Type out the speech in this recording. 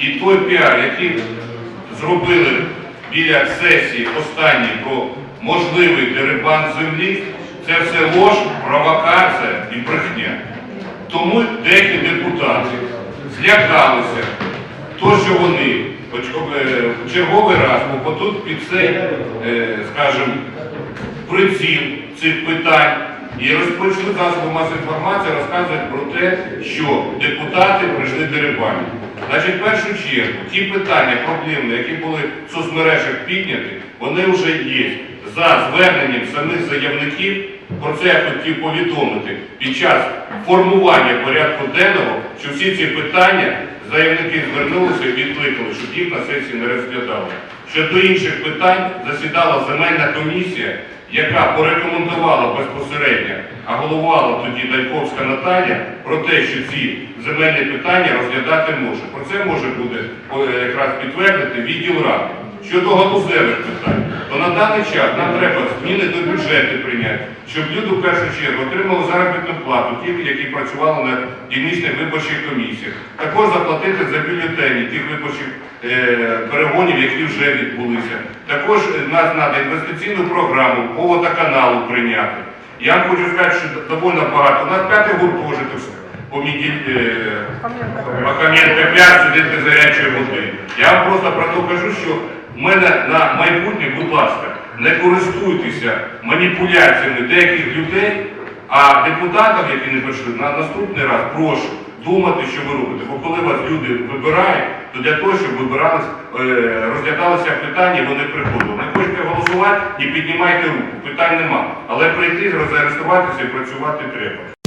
І той піар, який зробили біля сесії останній про можливий дерибан землі, це все лож, провокація і брехня. Тому деякі депутати злякалися, то, що вони е, в черговий раз попадуть під цей, е, скажімо, приціл цих питань і розпочнуть засоби масової інформації розказувати про те, що депутати прийшли дерибані. Значить, в першу чергу, ті питання проблемні, які були в соцмережах підняті, вони вже є. За зверненням самих заявників, про це я хотів повідомити, під час формування порядку денного, що всі ці питання заявники звернулися і відкликали, щоб їх на сесії не розглядали. Щодо інших питань засідала земельна комісія, яка порекомендувала безпосередньо, а головувала тоді Даньковська Наталія, про те, що ці земельні питання розглядати може. Про це може буде е, якраз підтвердити відділ ради. Щодо галузевих питань, то на даний час нам треба зміни до бюджету прийняти, щоб люди в першу чергу отримали заробітну плату, ті, які працювали на дільничних виборчих комісіях. Також заплатити за бюлетені тих виборчих е, перегонів, які вже відбулися. Також е, нас треба інвестиційну програму по водоканалу прийняти. Я вам хочу сказати, що доволі багато. У нас п'ятий гуртожиток по Міділь, е, Махам'янка 5 сидити зарячої води. Я вам просто про те кажу, що в мене на майбутнє, будь ласка, не користуйтеся маніпуляціями деяких людей, а депутатам, які не прийшли, на наступний раз прошу думати, що ви робите. Бо коли вас люди вибирають, то для того, щоб вибирались, е, розглядалися питання, вони приходили. Не хочете голосувати, не піднімайте руку, питань нема. Але прийти, зареєструватися і працювати треба.